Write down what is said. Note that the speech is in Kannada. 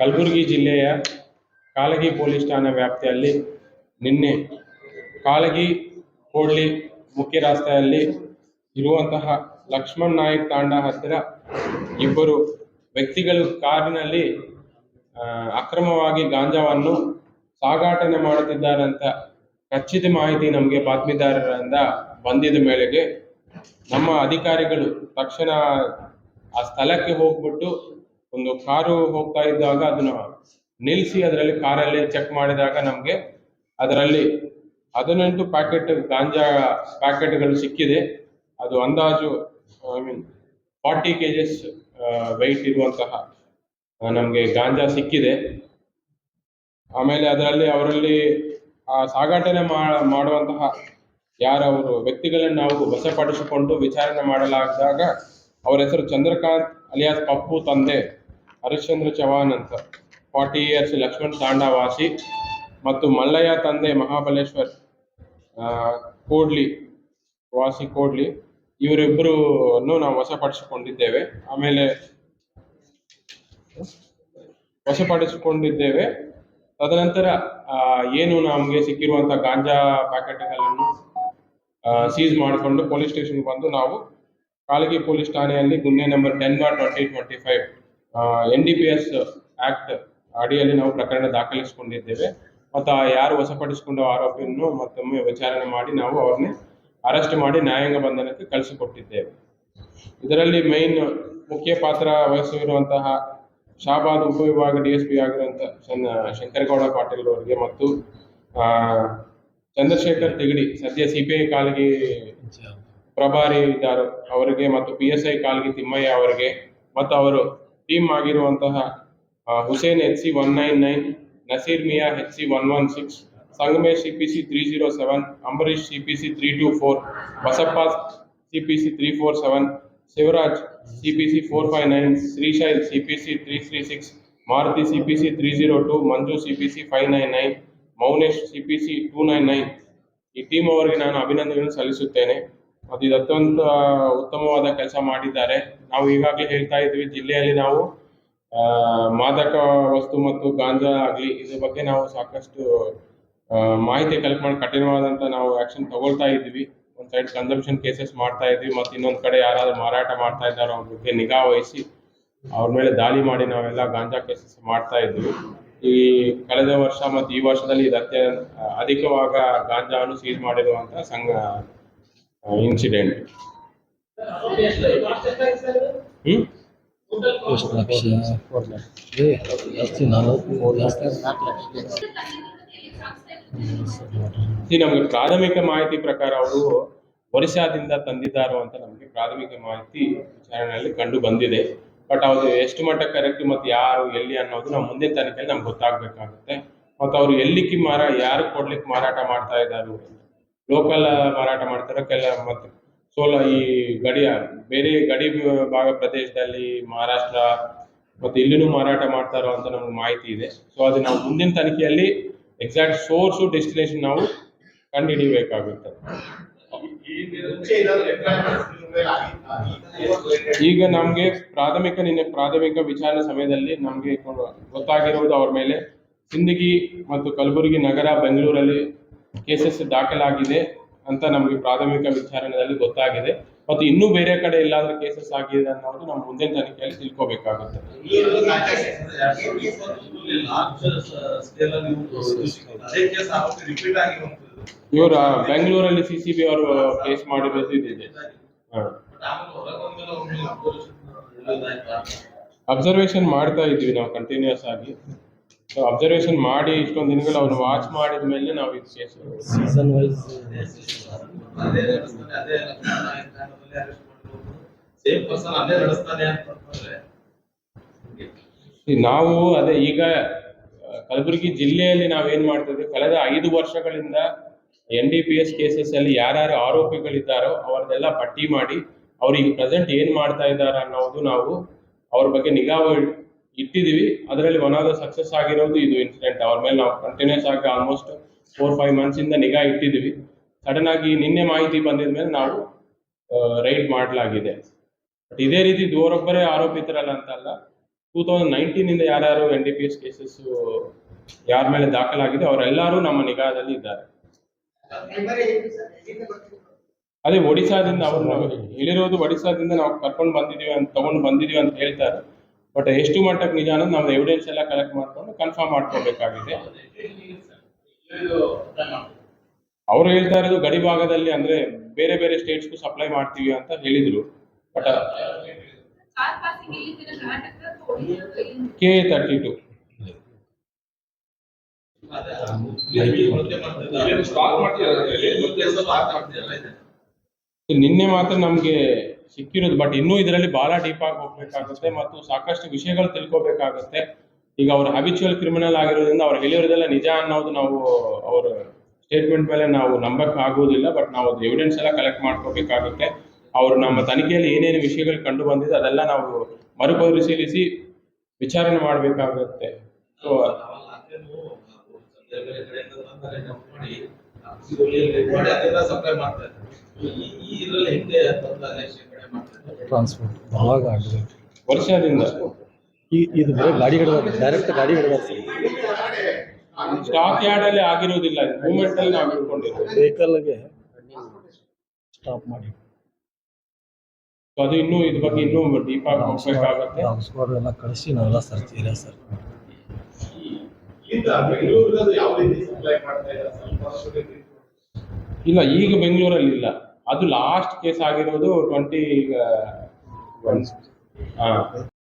ಕಲಬುರಗಿ ಜಿಲ್ಲೆಯ ಕಾಳಗಿ ಪೊಲೀಸ್ ಠಾಣಾ ವ್ಯಾಪ್ತಿಯಲ್ಲಿ ನಿನ್ನೆ ಕಾಳಗಿ ಕೋಡ್ಲಿ ಮುಖ್ಯ ರಸ್ತೆಯಲ್ಲಿ ಇರುವಂತಹ ಲಕ್ಷ್ಮಣ್ ನಾಯಕ್ ತಾಂಡ ಹತ್ತಿರ ಇಬ್ಬರು ವ್ಯಕ್ತಿಗಳು ಕಾರಿನಲ್ಲಿ ಅಕ್ರಮವಾಗಿ ಗಾಂಜಾವನ್ನು ಸಾಗಾಟನೆ ಮಾಡುತ್ತಿದ್ದಾರೆ ಅಂತ ಖಚಿತ ಮಾಹಿತಿ ನಮಗೆ ಬಾತ್ಮೀದಾರರಿಂದ ಬಂದಿದ ಮೇಲೆಗೆ ನಮ್ಮ ಅಧಿಕಾರಿಗಳು ತಕ್ಷಣ ಆ ಸ್ಥಳಕ್ಕೆ ಹೋಗ್ಬಿಟ್ಟು ಒಂದು ಕಾರು ಹೋಗ್ತಾ ಇದ್ದಾಗ ಅದನ್ನ ನಿಲ್ಲಿಸಿ ಅದರಲ್ಲಿ ಕಾರಲ್ಲಿ ಚೆಕ್ ಮಾಡಿದಾಗ ನಮಗೆ ಅದರಲ್ಲಿ ಹದಿನೆಂಟು ಪ್ಯಾಕೆಟ್ ಗಾಂಜಾ ಪ್ಯಾಕೆಟ್ಗಳು ಸಿಕ್ಕಿದೆ. ಅದು ಅಂದಾಜು, I mean, forty K Gs weight ಇರುವಂತಹ ನಮಗೆ ಗಾಂಜಾ ಸಿಕ್ಕಿದೆ. ಆಮೇಲೆ ಅದರಲ್ಲಿ ಅವರಲ್ಲಿ, ಆ, ಸಾಗಾಟನೆ ಮಾಡುವಂತಹ ಯಾರವರು ವ್ಯಕ್ತಿಗಳನ್ನು ನಾವು ವಶಪಡಿಸಿಕೊಂಡು ವಿಚಾರಣೆ ಮಾಡಲಾದಾಗ ಅವರ ಹೆಸರು ಚಂದ್ರಕಾಂತ್ ಅಲಿಯಾಸ್ ಪಪ್ಪು ತಂದೆ ಹರಿಶ್ಚಂದ್ರ ಚವಾನ್ ಅಂತ. ಫಾರ್ಟಿ ಇಯರ್ಸ್ ಲಕ್ಷ್ಮಣ್ ತಾಂಡಾವಾಸಿ ಮತ್ತು ಮಲ್ಲಯ್ಯ ತಂದೆ ಮಹಾಬಲೇಶ್ವರ್ ಕೋಡ್ಲಿ, ವಾಸಿ ಕೋಡ್ಲಿ, ಇವರಿಬ್ಬರನ್ನು ನಾವು ವಶಪಡಿಸಿಕೊಂಡಿದ್ದೇವೆ. ಆಮೇಲೆ ವಶಪಡಿಸಿಕೊಂಡಿದ್ದೇವೆ. ತದನಂತರ ಏನು ನಮಗೆ ಸಿಕ್ಕಿರುವಂತಹ ಗಾಂಜಾ ಪ್ಯಾಕೆಟ್ಗಳನ್ನು ಸೀಸ್ ಮಾಡಿಕೊಂಡು ಪೊಲೀಸ್ ಸ್ಟೇಷನ್ ಬಂದು ನಾವು ಕಾಳಗಿ ಪೊಲೀಸ್ ಠಾಣೆಯಲ್ಲಿ ಗುನ್ನೆ number ten bar twenty twenty five N D P S act ಅಡಿಯಲ್ಲಿ ನಾವು ಪ್ರಕರಣ ದಾಖಲಿಸಿಕೊಂಡಿದ್ದೇವೆ. ಮತ್ತು ಆ ಯಾರು ವಶಪಡಿಸಿಕೊಂಡು ಆರೋಪಿಯನ್ನು ಮತ್ತೊಮ್ಮೆ ವಿಚಾರಣೆ ಮಾಡಿ ನಾವು ಅವ್ರನ್ನೇ ಅರೆಸ್ಟ್ ಮಾಡಿ ನ್ಯಾಯಾಂಗ ಬಂಧನಕ್ಕೆ ಕಳಿಸಿಕೊಟ್ಟಿದ್ದೇವೆ. ಇದರಲ್ಲಿ ಮೈನ್ ಮುಖ್ಯ ಪಾತ್ರ ವಹಿಸಿರುವಂತಹ ಶಾಬಾದ್ ಉಪವಿಭಾಗ ಡಿ ಎಸ್ ಪಿ ಆಗಿರುವಂಥ ಶಂಕರಗೌಡ ಪಾಟೀಲ್ ಅವರಿಗೆ ಮತ್ತು ಚಂದ್ರಶೇಖರ್ ತಿಗಡಿ ಸದ್ಯ ಸಿ ಪಿ ಐ ಕಾಲ್ಗಿ ಪ್ರಭಾರಿ ಇದ್ದಾರೆ ಅವರಿಗೆ ಮತ್ತು P S I Kalgi Thimmaiah ಅವರಿಗೆ ಮತ್ತು ಅವರು ಟೀಮ್ ಆಗಿರುವಂತಹ Hussain H C one nine nine Nasir Miya H C one one six Sangamesh C P C three zero seven Ambareesh C P C three two four Basappa C P C three four seven Shivaraj C P C four five nine Srishail C P C three three six Maruti C P C three zero two Manju C P C five nine nine Mounesh C P C two nine nine ಈ ಟೀಮ್ ಅವರಿಗೆ ನಾನು ಅಭಿನಂದನೆಯನ್ನು ಸಲ್ಲಿಸುತ್ತೇನೆ. ಮತ್ತು ಅತ್ಯಂತ ಉತ್ತಮವಾದ ಕೆಲಸ ಮಾಡಿದ್ದಾರೆ. ನಾವು ಈಗಾಗಲೇ ಹೇಳ್ತಾ ಇದ್ವಿ, ಜಿಲ್ಲೆಯಲ್ಲಿ ನಾವು ಮಾದಕ ವಸ್ತು ಮತ್ತು ಗಾಂಜಾ ಆಗಲಿ, ಇದ್ರ ಬಗ್ಗೆ ನಾವು ಸಾಕಷ್ಟು ಮಾಹಿತಿ ಕಲೆಕ್ಟ್ ಮಾಡಿ ಕಠಿಣವಾದಂಥ ನಾವು ಆ್ಯಕ್ಷನ್ ತಗೊಳ್ತಾ ಇದ್ವಿ. ಒಂದು ಸೈಡ್ ಕನ್ಸಂಪ್ಷನ್ ಕೇಸಸ್ ಮಾಡ್ತಾ ಇದ್ವಿ, ಮತ್ತು ಇನ್ನೊಂದು ಕಡೆ ಯಾರಾದರೂ ಮಾರಾಟ ಮಾಡ್ತಾ ಇದ್ದಾರೋ ಅವ್ರ ಬಗ್ಗೆ ನಿಗಾ ವಹಿಸಿ ಅವ್ರ ಮೇಲೆ ದಾಳಿ ಮಾಡಿ ನಾವೆಲ್ಲ ಗಾಂಜಾ ಕೇಸಸ್ ಮಾಡ್ತಾ ಇದ್ವಿ. ಈ ಕಳೆದ ವರ್ಷ ಮತ್ತು ಈ ವರ್ಷದಲ್ಲಿ ಇದು ಅತ್ಯ ಅಧಿಕವಾಗ ಗಾಂಜಾವನ್ನು ಸೀಸ್ ಮಾಡಿರುವಂಥ ಸಂಘ ಇನ್ಸಿಡೆಂಟ್ ಎಷ್ಟು ಲಕ್ಷ ಜಾಸ್ತಿ ನಾಲ್ಕು ಜಾಸ್ತಿ ಈ ನಮಗೆ ಪ್ರಾಥಮಿಕ ಮಾಹಿತಿ ಪ್ರಕಾರ ಅವರು ಒರಿಸ್ಸಾದಿಂದ ತಂದಿದ್ದಾರೋ ಅಂತ ನಮಗೆ ಪ್ರಾಥಮಿಕ ಮಾಹಿತಿ ವಿಚಾರಣೆಯಲ್ಲಿ ಕಂಡು ಬಂದಿದೆ. ಬಟ್ ಅದು ಎಷ್ಟು ಮಟ್ಟ ಕರೆಕ್ಟ್ ಮತ್ತು ಯಾರು ಎಲ್ಲಿ ಅನ್ನೋದು ನಾವು ಮುಂದಿನ ತನಿಖೆಯಲ್ಲಿ ನಮ್ಗೆ ಗೊತ್ತಾಗಬೇಕಾಗುತ್ತೆ. ಮತ್ತು ಅವರು ಎಲ್ಲಿಕ್ಕೆ ಮಾರ ಯಾರು ಕೊಡ್ಲಿಕ್ಕೆ ಮಾರಾಟ ಮಾಡ್ತಾ ಇದ್ದಾರೆ ಲೋಕಲ್ ಮಾರಾಟ ಮಾಡ್ತಾರೆ. ಕೆಲ ಮತ್ತು ಸೋಲ ಈ ಗಡಿಯ ಬೇರೆ ಗಡಿ ಭಾಗ ಪ್ರದೇಶದಲ್ಲಿ ಮಹಾರಾಷ್ಟ್ರ ಮತ್ತು ಇಲ್ಲಿನೂ ಮಾರಾಟ ಮಾಡ್ತಾರೋ ಅಂತ ನಮ್ಗೆ ಮಾಹಿತಿ ಇದೆ. ಸೊ ಅದು ನಾವು ಮುಂದಿನ ತನಿಖೆಯಲ್ಲಿ ಎಕ್ಸಾಕ್ಟ್ ಸೋರ್ಸು ಡೆಸ್ಟಿನೇಷನ್ ನಾವು ಕಂಡುಹಿಡಿಯಬೇಕಾಗುತ್ತೆ ಈಗ ನಮಗೆ ಪ್ರಾಥಮಿಕ ನಿನ್ನೆ ಪ್ರಾಥಮಿಕ ವಿಚಾರಣೆ ಸಮಯದಲ್ಲಿ ನಮಗೆ ಗೊತ್ತಾಗಿರುವುದು ಅವ್ರ ಮೇಲೆ. ಸಿಂದಗಿ ಮತ್ತು ಕಲಬುರಗಿ ನಗರ, ಬೆಂಗಳೂರಲ್ಲಿ ಕೇಸಸ್ ದಾಖಲಾಗಿದೆ ಅಂತ ನಮಗೆ ಪ್ರಾಥಮಿಕ ವಿಚಾರಣೆಯಲ್ಲಿ ಗೊತ್ತಾಗಿದೆ. ಮತ್ತು ಇನ್ನೂ ಬೇರೆ ಕಡೆ ಎಲ್ಲಾದ್ರೂ ಕೇಸಸ್ ಆಗಿದೆ ಅನ್ನೋದು ನಾವು ಮುಂದಿನ ತನಿಖೆಯಲ್ಲಿ ತಿಳ್ಕೊಬೇಕಾಗುತ್ತೆ. ಇವರ ಬೆಂಗಳೂರಲ್ಲಿ ಸಿ ಸಿ ಬಿ ಅವರು ಕೇಸ್ ಮಾಡಿರೋದು ಇದಿದೆ. ಅಬ್ಸರ್ವೇಷನ್ ಮಾಡ್ತಾ ಇದ್ವಿ ನಾವು ಕಂಟಿನ್ಯೂಸ್ ಆಗಿ. ಅಬ್ಸರ್ವೇಷನ್ ಮಾಡಿ ಇಷ್ಟೊಂದು ದಿನಗಳು ಅವ್ನು ವಾಚ್ ಮಾಡಿದ ಮೇಲೆ ನಾವು ಇದು ಸೀಸನ್ ವೈಸ್ ನಾವು ಅದೇ ಈಗ ಕಲಬುರಗಿ ಜಿಲ್ಲೆಯಲ್ಲಿ ನಾವೇನ್ ಮಾಡ್ತಿದ್ವಿ? ಕಳೆದ ಐದು ವರ್ಷಗಳಿಂದ N D P S cases ಅಲ್ಲಿ ಯಾರ್ಯಾರು ಆರೋಪಿಗಳಿದ್ದಾರೋ ಅವರದೆಲ್ಲ ಪಟ್ಟಿ ಮಾಡಿ ಅವ್ರಿಗೆ ಪ್ರೆಸೆಂಟ್ ಏನ್ ಮಾಡ್ತಾ ಇದ್ದಾರೆ ಅನ್ನೋದು ನಾವು ಅವ್ರ ಬಗ್ಗೆ ನಿಗಾ ಇಟ್ಟಿದೀವಿ ಅದರಲ್ಲಿ ಒನ್ ಆಫ್ ದ ಸಕ್ಸಸ್ ಆಗಿರೋದು ಇದು ಇನ್ಸಿಡೆಂಟ್ ಅವ್ರ ಮೇಲೆ ನಾವು ಕಂಟಿನ್ಯೂಸ್ ಆಗಿ ಆಲ್ಮೋಸ್ಟ್ ಫೋರ್ ಫೈವ್ ಇಂದ ನಿಗಾ ಇಟ್ಟಿದೀವಿ ಸಡನ್ ಆಗಿ ನಿನ್ನೆ ಮಾಹಿತಿ ಬಂದಿದ ಮೇಲೆ ನಾವು ರೈಡ್ ಮಾಡಲಾಗಿದೆ. ಬಟ್ ಇದೇ ರೀತಿ ದೂರೊಬ್ಬರೇ ಆರೋಪಿತರಲ್ಲ ಅಂತಲ್ಲ ಟೂ ತೌಸಂಡ್ ನೈನ್ಟೀನಿಂದ ಯಾರ್ಯಾರು N D P S cases ಯಾರ ಮೇಲೆ ದಾಖಲಾಗಿದೆ, ಅವರೆಲ್ಲರೂ ನಮ್ಮ ನಿಗಾದಲ್ಲಿ ಇದ್ದಾರೆ. ಅದೇ ಒಡಿಶಾದಿಂದ ಅವರು ಹೇಳಿರೋದು ಒಡಿಶಾದಿಂದ ನಾವು ಕರ್ಕೊಂಡು ಬಂದಿದೀವಿ ಅಂತ, ತಗೊಂಡು ಬಂದಿದೀವಿ ಅಂತ ಹೇಳ್ತಾರೆ. ಬಟ್ ಎಷ್ಟು ಮಟ್ಟಕ್ಕೆ ನಿಜ ಅನ್ನೋದು ನಾವು ಎವಿಡೆನ್ಸ್ ಎಲ್ಲ ಕಲೆಕ್ಟ್ ಮಾಡಿಕೊಂಡು ಕನ್ಫರ್ಮ್ ಮಾಡ್ಕೋಬೇಕಾಗಿದೆ ಅವರು ಹೇಳ್ತಾ ಇರೋದು ಗಡಿ ಭಾಗದಲ್ಲಿ ಅಂದ್ರೆ ಬೇರೆ ಬೇರೆ ಸ್ಟೇಟ್ಸ್ಗೂ ಸಪ್ಲೈ ಮಾಡ್ತೀವಿ ಅಂತ ಹೇಳಿದ್ರು. ಬಟ್ ಕೆ ತರ್ಟಿ ಟು ನಿನ್ನೆ ಮಾತ್ರ ನಮ್ಗೆ ಸಿಕ್ಕಿರೋದು ಬಟ್ ಇನ್ನೂ ಇದರಲ್ಲಿ ಬಹಳ ಡೀಪ್ ಆಗಿ ಹೋಗ್ಬೇಕಾಗುತ್ತೆ ಮತ್ತು ಸಾಕಷ್ಟು ವಿಷಯಗಳು ತಿಳ್ಕೋಬೇಕಾಗುತ್ತೆ. ಈಗ ಅವರು ಹ್ಯಾಬಿಚುವಲ್ ಕ್ರಿಮಿನಲ್ ಆಗಿರೋದ್ರಿಂದ ಅವ್ರು ಹೇಳಿರೋದೆಲ್ಲ ನಿಜ ಅನ್ನೋದು ನಾವು ಅವ್ರ ಸ್ಟೇಟ್ಮೆಂಟ್ ಮೇಲೆ ನಾವು ನಂಬಕ್ ಆಗೋದಿಲ್ಲ ಬಟ್ ನಾವು ಅದು ಎವಿಡೆನ್ಸ್ ಎಲ್ಲ ಕಲೆಕ್ಟ್ ಮಾಡ್ಕೋಬೇಕಾಗುತ್ತೆ. ಅವರು ನಮ್ಮ ತನಿಖೆಯಲ್ಲಿ ಏನೇನು ವಿಷಯಗಳು ಕಂಡು ಬಂದಿದೆ ಅದೆಲ್ಲ ನಾವು ಮರುಪರಿಶೀಲಿಸಿ ವಿಚಾರಣೆ ಮಾಡಬೇಕಾಗುತ್ತೆ. ಸೊ ಸಪ್ಲೈ ಮಾಡ್ತಾ ಟ್ರಾನ್ಸ್ಪೋರ್ಟ್ ಬಹಳ ವರ್ಷದಿಂದ? ಈ ಇದು ಬರೀ ಗಾಡಿ ಹಿಡಿದ ಡೈರೆಕ್ಟ್ ಗಾಡಿ ಹಿಡಿದ ಸ್ಟಾಕ್ ಯಾರ್ಡ್ ಅಲ್ಲಿ ಆಗಿರೋದಿಲ್ಲ ಮೂವ್ಮೆಂಟ್ ಅಲ್ಲಿ ನಾವು ಇಟ್ಕೊಂಡಿದ್ದೀವಿ ವೆಹಿಕಲ್ಗೆ ಸ್ಟಾಪ್ ಮಾಡಿ. ಸೊ ಅದು ಇನ್ನೂ ಇದ್ರ ಬಗ್ಗೆ ಇನ್ನೂ ಡೀಪ್ ಆಗಿ ಹೋಗ್ಬೇಕಾಗತ್ತೆ ನಾವು ಸ್ಕೋರ್ ಎಲ್ಲ ಕಳಿಸಿ ನಾವೆಲ್ಲ ಸರ್ಚ್ ಸರ್. ಇಲ್ಲಿಂದ ಬೆಂಗಳೂರಿಗೆ ಅದು ಯಾವ ರೀತಿ ಸಪ್ಲೈ ಮಾಡ್ತಾ ಇದ್ದಾರೆ? ಸ್ವಲ್ಪ ಸುದ್ದಿ ಇಲ್ಲ ಈಗ ಬೆಂಗಳೂರಲ್ಲಿ ಇಲ್ಲ ಅದು ಲಾಸ್ಟ್ ಕೇಸ್ ಆಗಿರೋದು ಟ್ವೆಂಟಿ ಹಾ